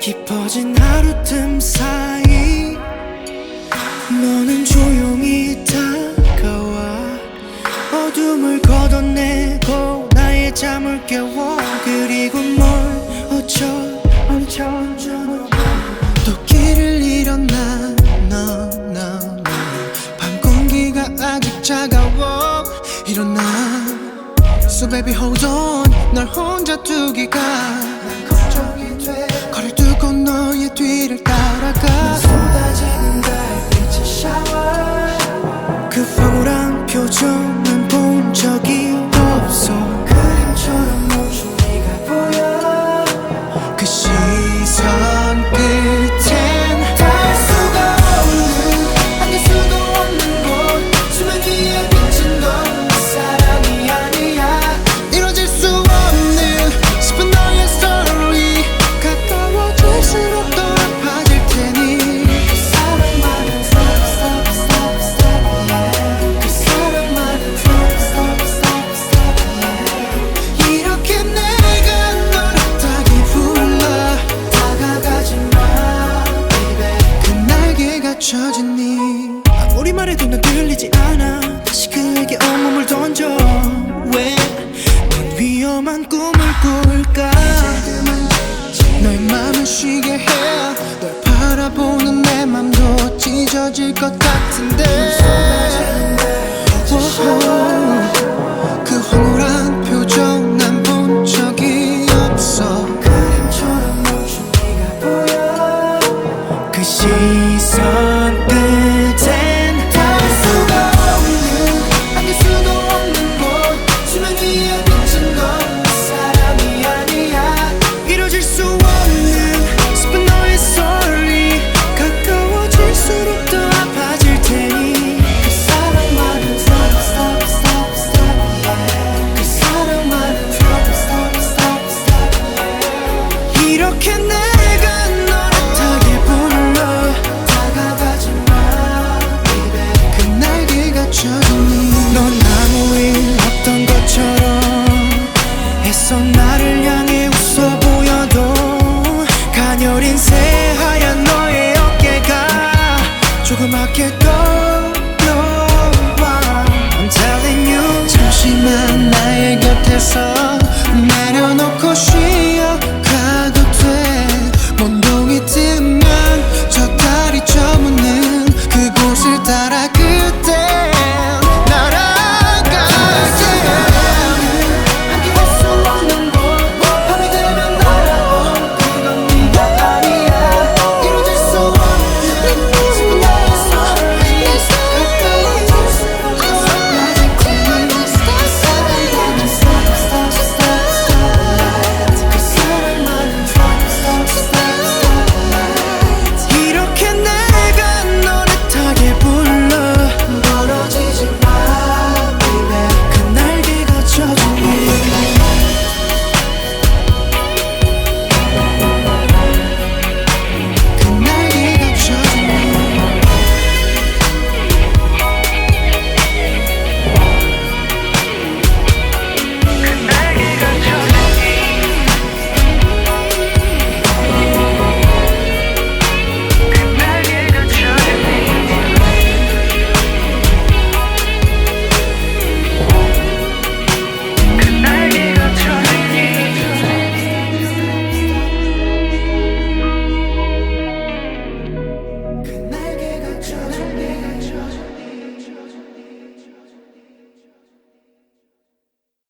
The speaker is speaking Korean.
깊어진 하루 틈 사이 너는 조용히 다가와. 어둠을 걷어내고 나의 잠을 깨워. 일어나 So baby hold on 날 혼자 두기가 갇혀진니. 아무리 말해도 난 들리지 않아. 다시 그에게 온몸을 던져. 왜넌 위험한 꿈을 꿀까? 너의 맘을 쉬게 해 널 바라보는 내 맘도 찢어질 것 같은데. 이렇게 내가 너릇하게 불러. 다가가지 마 그날 네가 쳐주니 넌 아무 일 없던 것처럼 애써 나를 향해 웃어 보여도 가녀린 새하얀 너의 어깨가 조그맣게 떠